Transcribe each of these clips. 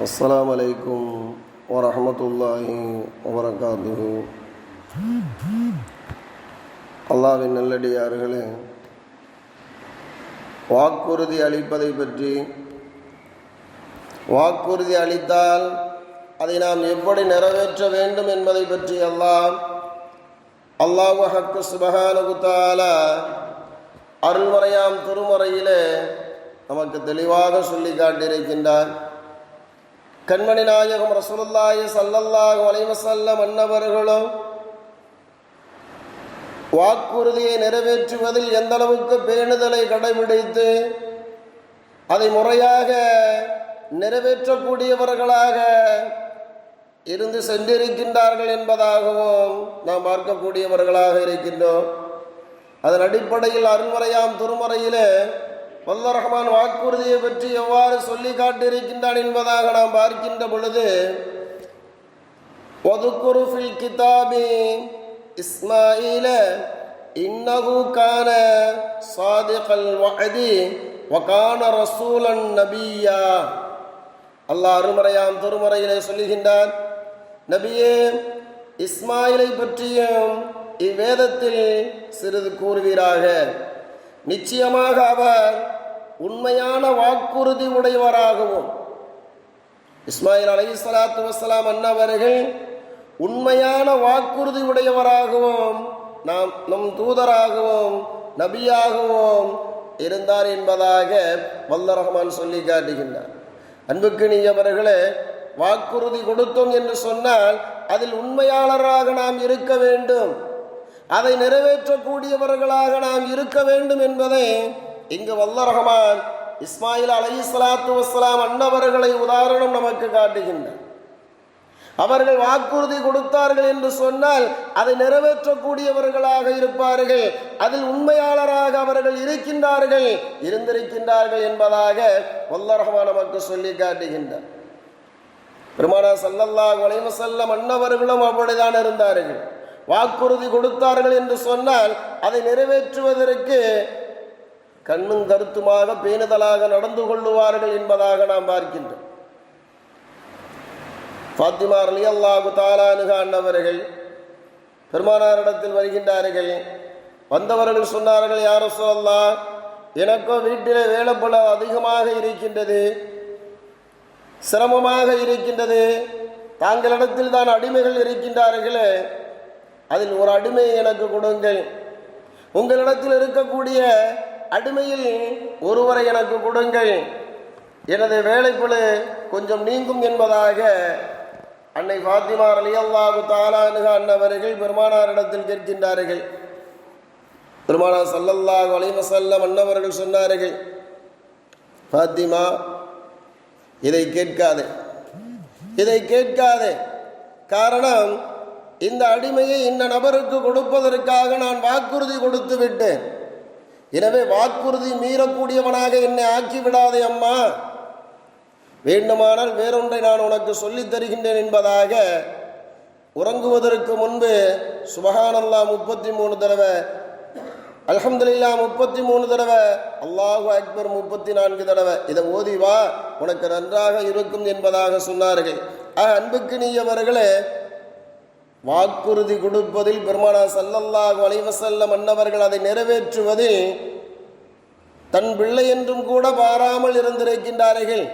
السلام عليكم ورحمة الله وبركاته அல்லாவின் நல்லடியார்களே வாக்குறுதி அளிப்பதை பற்றி வாக்குறுதி அளித்தால் அதை நாம் எப்படி நிறைவேற்ற வேண்டும் என்பதை பற்றி எல்லாம் அல்லாஹு ஹக்கு சுபஹானுகுத்தால அருள்மறையாம் திருமறையிலே நமக்கு தெளிவாக சொல்லி காட்டியிருக்கின்றார் கண்மணி நாயகம் ரசூலுல்லாஹி ஸல்லல்லாஹு அலைஹி வஸல்லம் அன்னவர்களும் வாக்குறுதியை நிறைவேற்றுவதில் எந்த அளவுக்கு பேணுதலை கடைபிடித்து அதை முறையாக நிறைவேற்றக்கூடியவர்களாக இருந்து சென்றிருக்கின்றார்கள் என்பதாகவும் நாம் பார்க்கக்கூடியவர்களாக இருக்கின்றோம். அதன் அடிப்படையில் அருள்முறையாம் திருமுறையிலே வல்ல ரஹ்மான் வாக்குறுதியை பற்றி எவ்வாறு சொல்லி காட்டியிருக்கின்றான் என்பதாக நாம் பார்க்கின்ற பொழுது ஒதுக்குரு ஃபில் கிதாபி இஸ்மாயில இன்னகு கான சாதிகல் வகதி வகான ரசூலன் நபியா. அல்லாஹ் அருமறையாம் திருமறையிலே சொல்லுகின்றார் நபியே இஸ்மாயிலை பற்றியும் இவ்வேதத்தில் சிறிது கூறுவீராக. நிச்சயமாக அவர் உண்மையான வாக்குறுதி உடையவராகவும். இஸ்மாயில் அலை சலாத்து வசலாம் அன்னவர்கள் உண்மையான வாக்குறுதி உடையவராகவும் நாம் நம் தூதராகவும் நபியாகவும் இருந்தார் என்பதாக வல்ல ரஹ்மான் சொல்லி காட்டுகின்றார். அன்புக்கு நீயவர்களே வாக்குறுதி கொடுத்தோம் என்று சொன்னால் அதில் உண்மையாளராக நாம் இருக்க வேண்டும். அதை நிறைவேற்றக்கூடியவர்களாக நாம் இருக்க வேண்டும் என்பதை இங்கு வல்ல ரஹமான் இஸ்மாயில் அலி சலாத்து வஸ்லாம் அன்னவர்களை உதாரணம் நமக்கு காட்டுகின்றனர் அவர்கள் வாக்குறுதி கொடுத்தார்கள் என்று சொன்னால் அதை நிறைவேற்றக்கூடியவர்களாக இருப்பார்கள். அதில் உண்மையாளராக அவர்கள் இருக்கின்றார்கள். இருந்திருக்கின்றார்கள் என்பதாக வல்லரகமா நமக்கு சொல்லி காட்டுகின்றார். பெருமானா சல்லல்லாஹ் வலைவசல்லம் அன்னவர்களும் அப்படிதான் இருந்தார்கள். வாக்குறுதி கொடுத்தார்கள் என்று சொன்னால் அதை நிறைவேற்றுவதற்கு கண்ணும் கருத்துமாக பேணுதலாக நடந்து கொள்ளுவார்கள் என்பதாக நாம் பார்க்கின்றோம். ஃபாத்திமா அலி அல்லாஹு தாலானுகாண்டவர்கள் பெருமானாரிடத்தில் வருகின்றார்கள். வந்தவர்கள் சொன்னார்கள் யார சொல்லா எனக்கோ வீட்டிலே வேலைப்பட அதிகமாக இருக்கின்றது சிரமமாக இருக்கின்றது. தாங்களிடத்தில் தான் அடிமைகள் இருக்கின்றார்களே அதில் ஒரு அடிமை எனக்கு கொடுங்கள். உங்களிடத்தில் இருக்கக்கூடிய அடிமையில் ஒருவரை எனக்கு கொடுங்கள் எனது வேலைப்பழு கொஞ்சம் நீங்கும் என்பதாக அன்னை ஃபாத்திமா அலியல்லாஹு தாலானுக அன்னவர்கள் பெருமானாரிடத்தில் கேட்கின்றார்கள். பெருமானார் சல்லல்லாஹு அலிமசல்லம் அன்னவர்கள் சொன்னார்கள் ஃபாத்திமா இதை கேட்காதே. இதை கேட்காதே. காரணம் இந்த அடிமையை இந்த நபருக்கு கொடுப்பதற்காக நான் வாக்குறுதி கொடுத்து விட்டேன். எனவே வாக்குறுதி மீறக்கூடியவனாக என்னை ஆக்கி விடாதே அம்மா. வேண்டுமானால் வேறொன்றை நான் உனக்கு சொல்லித் தருகின்றேன் என்பதாக உறங்குவதற்கு முன்பு சுபஹானல்லா முப்பத்தி மூணு தடவை அல்ஹம்துலில்லா முப்பத்தி மூணு தடவை அல்லாஹு அக்பர் முப்பத்தி நான்கு தடவை இதை ஓதி வா உனக்கு நன்றாக இருக்கும் என்பதாக சொன்னார்கள். ஆக அன்புக்கு நீயவர்களே வாக்குறுதி கொடுப்பதில் பெருமானா சல்லல்லாஹு அலைவசல்லம் மன்னவர்கள் அதை நிறைவேற்றுவதில் தன் பிள்ளை என்றும் கூட பாராமல் இருந்திருக்கின்றார்கள்.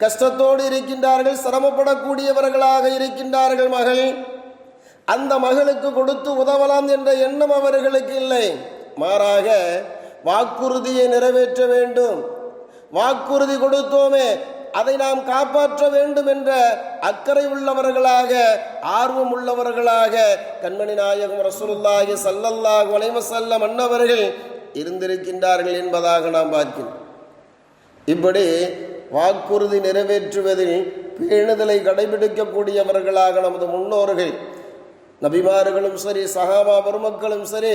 கஷ்டத்தோடு இருக்கின்றார்கள் சிரமப்படக்கூடியவர்களாக இருக்கின்றார்கள் மகள். அந்த மகளுக்கு கொடுத்து உதவலாம் என்ற எண்ணம் அவர்களுக்கு இல்லை. மாறாக வாக்குறுதியை நிறைவேற்ற வேண்டும். வாக்குறுதி கொடுத்தோமே அதை நாம் காப்பாற்ற வேண்டும் என்ற அக்கறை உள்ளவர்களாக ஆர்வம் உள்ளவர்களாக கண்மணி நாயகம் ரசூலுல்லாஹி சல்லல்லாஹு அலைவசல்லம் மன்னவர்கள் இருந்திருக்கின்றார்கள் என்பதாக நாம் பார்க்கிறோம். இப்படி வாக்குறுதி நிறைவேற்றுவதில் பேணுதலை கடைபிடிக்கக்கூடியவர்களாக நமது முன்னோர்கள் நபிமார்களும் சரி சகாபா பெருமக்களும் சரி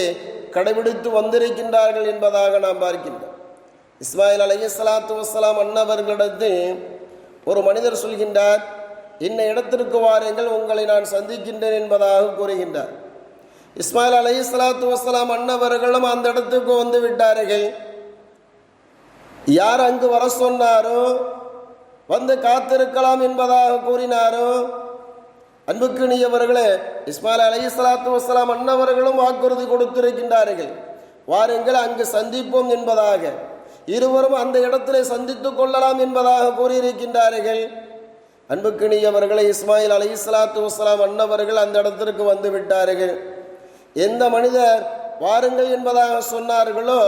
கடைபிடித்து வந்திருக்கின்றார்கள் என்பதாக நாம் பார்க்கின்றோம். இஸ்மாயில் அலி சலாத்து வசலாம் அன்னவர்களிடத்தில் ஒரு மனிதர் சொல்கின்றார் இன்ன இடத்திற்கு வாருங்கள் உங்களை நான் சந்திக்கின்றேன் என்பதாக கூறுகின்றார். இஸ்மாயில் அலி சலாத்து வசலாம் அன்னவர்களும் அந்த இடத்துக்கு வந்து விட்டார்கள். யார் அங்கு வர சொன்னாரோ வந்து காத்திருக்கலாம் என்பதாக கூறினாரோ அன்புக்குரியவர்களே இஸ்மாயில் அலி சலாத்து வசலாம் அன்னவர்களும் வாக்குறுதி கொடுத்திருக்கின்றார்கள். வாருங்கள் அங்கு சந்திப்போம் என்பதாக. இருவரும் அந்த இடத்திலே சந்தித்துக் கொள்ளலாம் என்பதாக கூறியிருக்கின்றார்கள். அன்புக்குரியவர்களை இஸ்மாயில் அலி இஸ்லாத்து வஸ்லாம் அன்னவர்கள் அந்த இடத்திற்கு வந்து விட்டார்கள். எந்த மனிதர் வாருங்கள் என்பதாக சொன்னார்களோ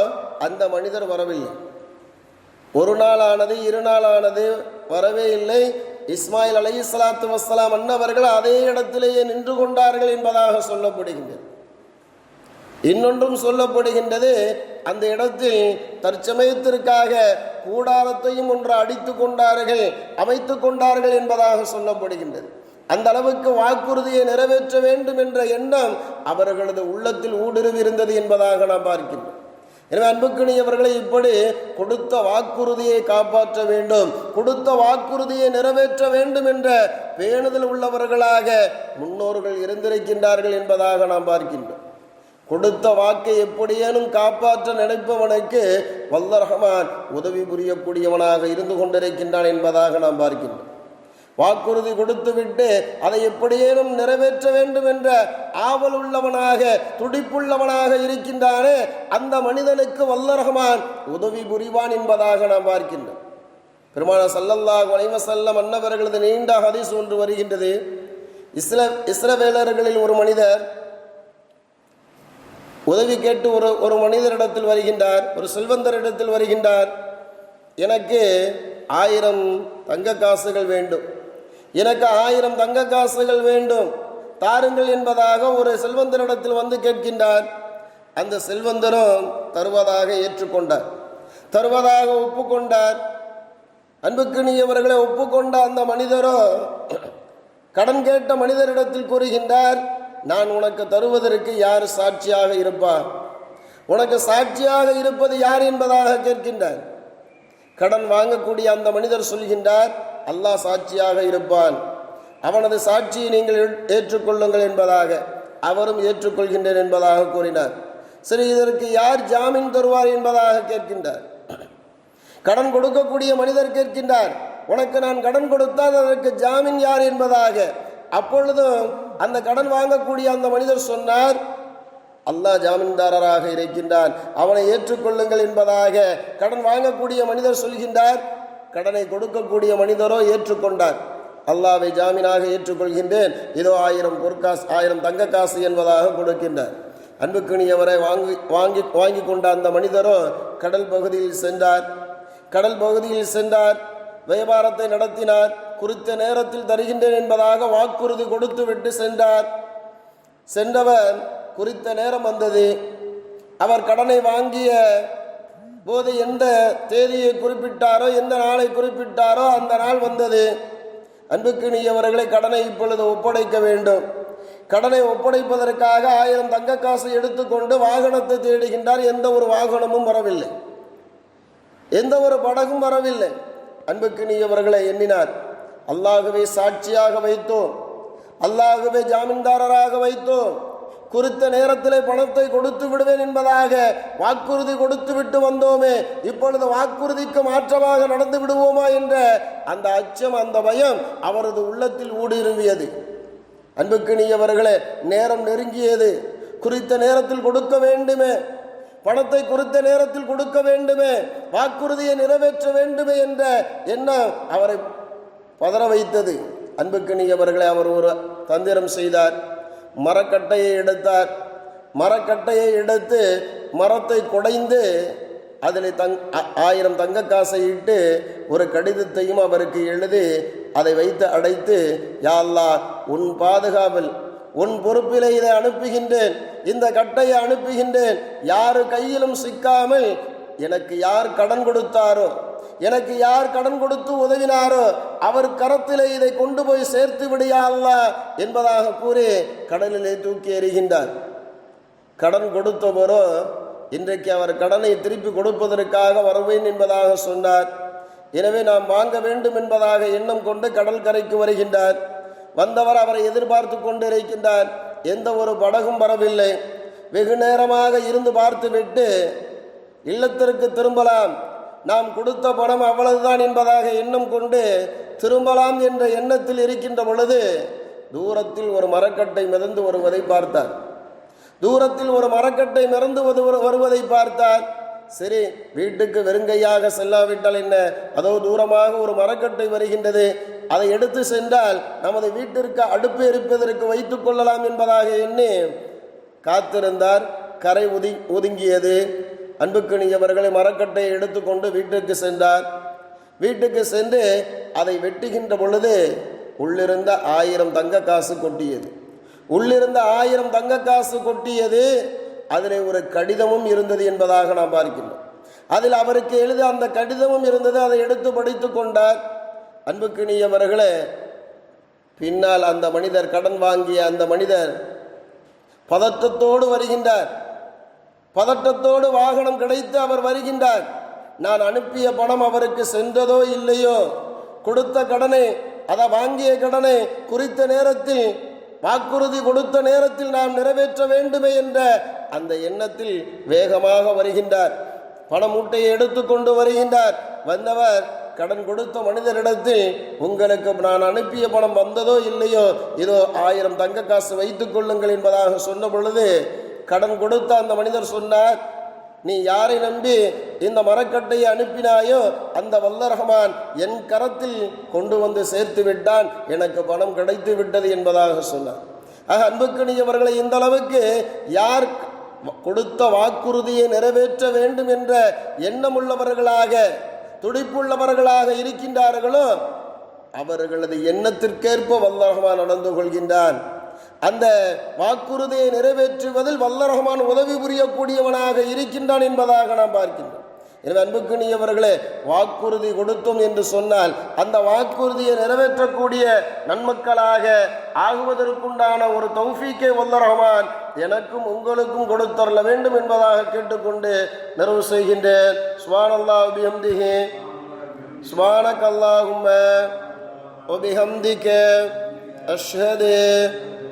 அந்த மனிதர் வரவில்லை. ஒரு நாள் ஆனது இரு நாள் ஆனது வரவே இல்லை. இஸ்மாயில் அலி இஸ்லாத்து வசலாம் அன்னவர்கள் அதே இடத்திலேயே நின்று கொண்டார்கள் என்பதாக சொல்லப்படுகின்றது. இன்னொன்றும் சொல்லப்படுகின்றது அந்த இடத்தில் தற்சமயத்திற்காக கூடாரத்தையும் ஒன்று அடித்து கொண்டார்கள் அமைத்து கொண்டார்கள் என்பதாக சொல்லப்படுகின்றது. அந்த அளவுக்கு வாக்குறுதியை நிறைவேற்ற வேண்டும் என்ற எண்ணம் அவர்களது உள்ளத்தில் ஊடுருவி இருந்தது என்பதாக நாம் பார்க்கின்றோம். எனவே அன்புக்குரியவர்களை இப்படி கொடுத்த வாக்குறுதியை காப்பாற்ற வேண்டும் கொடுத்த வாக்குறுதியை நிறைவேற்ற வேண்டும் என்ற பேணுதல் உள்ளவர்களாக முன்னோர்கள் இருந்திருக்கின்றார்கள் என்பதாக நாம் பார்க்கின்றோம். கொடுத்த வாக்கை எப்படியேனும் காப்பாற்ற நினைப்பவனுக்கு வல்ல ரஹமான் உதவி புரியக்கூடியவனாக இருந்து கொண்டிருக்கின்றான் என்பதாக நாம் பார்க்கின்றோம். வாக்குறுதி கொடுத்துவிட்டு அதை எப்படியேனும் நிறைவேற்ற வேண்டும் என்ற ஆவல் உள்ளவனாக துடிப்புள்ளவனாக இருக்கின்றானே அந்த மனிதனுக்கு வல்ல ரஹமான் உதவி புரிவான் என்பதாக நாம் பார்க்கின்றோம். பெருமான சல்லல்லாஹ் வலைவசல்லம் அன்னவர்களது நீண்ட ஹதீஸ் ஒன்று வருகின்றது. இஸ்ர இஸ்ரவேலர்களில் ஒரு மனிதர் உதவி கேட்டு ஒரு ஒரு மனிதரிடத்தில் வருகின்றார் ஒரு செல்வந்தரிடத்தில் வருகின்றார். எனக்கு ஆயிரம் தங்க காசுகள் வேண்டும். எனக்கு ஆயிரம் தங்க காசுகள் வேண்டும். தாருங்கள் என்பதாக ஒரு செல்வந்தரிடத்தில் வந்து கேட்கின்றார். அந்த செல்வந்தரும் தருவதாக ஏற்றுக்கொண்டார். தருவதாக ஒப்புக்கொண்டார். அன்புக்குரியவர்களை ஒப்புக்கொண்ட அந்த மனிதரும் கடன் கேட்ட மனிதரிடத்தில் கூறுகின்றார் நான் உனக்கு தருவதற்கு யார் சாட்சியாக இருப்பார்? உனக்கு சாட்சியாக இருப்பது யார் என்பதாக கேட்கின்றார். கடன் வாங்கக்கூடிய அந்த மனிதர் சொல்கின்றார் அல்லாஹ் சாட்சியாக இருப்பான். அவனது சாட்சியை நீங்கள் ஏற்றுக்கொள்ளுங்கள் என்பதாக. அவரும் ஏற்றுக்கொள்கின்றேன் என்பதாக கூறினார். சரி இதற்கு யார் ஜாமீன் தருவார் என்பதாக கேட்கின்றார். கடன் கொடுக்கக்கூடிய மனிதர் கேட்கின்றார் உனக்கு நான் கடன் கொடுத்தால் அதற்கு ஜாமீன் யார் என்பதாக. அப்பொழுதும் அந்த கடன் வாங்கக்கூடிய அந்த மனிதர் சொன்னார் அல்லாஹ் ஜாமீன்தாரராக இருக்கின்றான். அவனை ஏற்றுக்கொள்ளுங்கள் என்பதாக கடன் வாங்கக்கூடிய மனிதர் சொல்கின்றார். கடனை கொடுக்கக்கூடிய மனிதரோ ஏற்றுக்கொண்டார். அல்லாவை ஜாமீனாக ஏற்றுக்கொள்கின்றேன். இதோ ஆயிரம் பொற்காசு ஆயிரம் தங்க காசு என்பதாக கொடுக்கின்றார். அன்புக்குணியவரை வாங்கி வாங்கி வாங்கி கொண்ட அந்த மனிதரோ கடல் பகுதியில் சென்றார். கடல் பகுதியில் சென்றார். வியாபாரத்தை நடத்தினார். குறித்த நேரத்தில் தருகின்றேன் என்பதாக வாக்குறுதி கொடுத்துவிட்டு சென்றார். சென்றவர் குறித்த நேரம் வந்தது. அவர் கடனை வாங்கிய போது எந்த தேதியை குறிப்பிட்டாரோ எந்த நாளை குறிப்பிட்டாரோ அந்த நாள் வந்தது. அன்புக்குரியவர்களை கடனை இப்பொழுது ஒப்படைக்க வேண்டும். கடனை ஒப்படைப்பதற்காக ஆயிரம் தங்க காசு எடுத்துக்கொண்டு வாகனத்தை தேடுகின்றார். எந்த ஒரு வாகனமும் வரவில்லை. எந்த ஒரு படகும் வரவில்லை. அன்புக்கு இனியவர்களை எண்ணினார். அல்லாகவே சாட்சியாக வைத்தோம். அல்லாகவே ஜாமீன்தாரராக வைத்தோம். குறித்த நேரத்தில் பணத்தை கொடுத்து விடுவேன் என்பதாக வாக்குறுதி கொடுத்து விட்டு வந்தோமே இப்பொழுது வாக்குறுதிக்கு மாற்றமாக நடந்து விடுவோமா என்ற அந்த அச்சம் அந்த பயம் அவரது உள்ளத்தில் ஊடுருவியது. அன்புக்குரியவர்களே நேரம் நெருங்கியது. குறித்த நேரத்தில் கொடுக்க வேண்டுமே பணத்தை குறித்த நேரத்தில் கொடுக்க வேண்டுமே வாக்குறுதியை நிறைவேற்ற வேண்டுமே என்ற எண்ணம் அவரை பதற வைத்தது. அன்புக்குரியவர்களை அவர் ஒரு தந்திரம் செய்தார். மரக்கட்டையை எடுத்தார். மரக்கட்டையை எடுத்து மரத்தை குடைந்து அதில் தங் ஆயிரம் தங்க காசை இட்டு ஒரு கடிதத்தையும் அவருக்கு எழுதி அதை வைத்து அடைத்து யாழ்லா உன் பாதுகாவல் உன் பொறுப்பிலே இதை அனுப்புகின்றேன். இந்த கட்டையை அனுப்புகின்றேன். யாரு கையிலும் சிக்காமல் எனக்கு யார் கடன் கொடுத்தாரோ எனக்கு யார் கடன் கொடுத்து உதவினாரோ அவர் கரத்திலே இதை கொண்டு போய் சேர்த்து விடியா என்பதாக கூறி கடலிலே தூக்கி எறிகின்றார். கடன் கொடுத்தவரோ இன்றைக்கு அவர் கடனை திருப்பி கொடுப்பதற்காக வருவேன் என்பதாக சொன்னார். எனவே நாம் வாங்க வேண்டும் என்பதாக எண்ணம் கொண்டு கடல் கரைக்கு வருகின்றார். வந்தவர் அவரை எதிர்பார்த்து கொண்டு இருக்கின்றார் எந்த ஒரு படகும் வரவில்லை. வெகு நேரமாக இருந்து பார்த்துவிட்டு இல்லத்திற்கு திரும்பலாம். நாம் கொடுத்த பணம் அவ்வளவுதான் என்பதாக எண்ணம் கொண்டு திரும்பலாம் என்ற எண்ணத்தில் இருக்கின்ற பொழுது தூரத்தில் ஒரு மரக்கட்டை மிதந்து வருவதை பார்த்தார். தூரத்தில் ஒரு மரக்கட்டை மிதந்து வருவதை பார்த்தார். சரி வீட்டுக்கு வெறுங்கையாக செல்லாவிட்டால் என்ன? அதோ தூரமாக ஒரு மரக்கட்டை வருகின்றது. அதை எடுத்து சென்றால் நமது வீட்டிற்கு அடுப்பு எரிப்பதற்கு வைத்துக் கொள்ளலாம் என்பதாக எண்ணி காத்திருந்தார். கரை ஒதி ஒதுங்கியது. அன்புக்கணியவர்களை மரக்கட்டையை எடுத்துக்கொண்டு வீட்டுக்கு சென்றார். வீட்டுக்கு சென்று அதை வெட்டுகின்ற பொழுது உள்ளிருந்த ஆயிரம் தங்க காசு கொட்டியது. உள்ளிருந்த ஆயிரம் தங்க காசு கொட்டியது. அதில் ஒரு கடிதமும் இருந்தது என்பதாக நாம் பார்க்கின்றோம். அதில் அவருக்கு எழுத அந்த கடிதமும் இருந்தது. அதை எடுத்து படித்து கொண்டார். அன்புக்கினியவர்களே பின்னால் அந்த மனிதர் கடன் வாங்கிய அந்த மனிதர் பதட்டத்தோடு வருகின்றார். பதட்டத்தோடு வாகனம் கிடைத்து அவர் வருகின்றார். நான் அனுப்பிய பணம் அவருக்கு சென்றதோ இல்லையோ? கொடுத்த கடனை அதை வாங்கிய கடனை குறித்த நேரத்தில் வாக்குறுதி கொடுத்த நேரத்தில் நாம் நிறைவேற்ற வேண்டுமே என்ற அந்த எண்ணத்தில் வேகமாக வருகின்றார். பண மூட்டையை எடுத்துக்கொண்டு வருகின்றார். வந்தவர் கடன் கொடுத்த மனிதரிடத்தில் உங்களுக்கு நான் அனுப்பிய பணம் வந்ததோ இல்லையோ? இதோ ஆயிரம் தங்க காசு வைத்துக் கொள்ளுங்கள் என்பதாக சொன்ன பொழுது கடன் கொடுத்த அந்த மனிதர் சொன்னார் நீ யாரை நம்பி இந்த மரக்கட்டையை அனுப்பினாயோ அந்த வல்லரஹமான் என் கரத்தில் கொண்டு வந்து சேர்த்து விட்டான். எனக்கு பணம் கிடைத்து விட்டது என்பதாக சொன்னார். ஆக அன்புக்கணியவர்களை இந்த அளவுக்கு யார் கொடுத்த வாக்குறுதியை நிறைவேற்ற வேண்டும் என்ற எண்ணமுள்ளவர்களாக துடிப்புள்ளவர்களாக இருக்கின்றார்களோ அவர்களது எண்ணத்திற்கேற்ப வல்லரகமான் நடந்து கொள்கின்றான். அந்த வாக்குறுதியை நிறைவேற்றுவதில் வல்லரகமான் உதவி புரியக்கூடியவனாக இருக்கின்றான் என்பதாக நாம் பார்க்கின்றோம் எனவே அன்புக்குரியவர்களே வாக்குறுதி கொடுத்தோம் என்று சொன்னால் அந்த வாக்குறுதியை நிறைவேற்றக்கூடிய நன்மக்களாக ஆகுவதற்குண்டான ஒரு தௌஃபீக்கை வல்ல ரஹ்மான் எனக்கும் உங்களுக்கும் கொடுத்தரல வேண்டும் என்பதாக கேட்டுக்கொண்டு நிறைவு செய்கின்றேன் சுபானல்லா பிஹம்திஹி சுபானக் அல்லாஹும்ம وبحمدك أشهد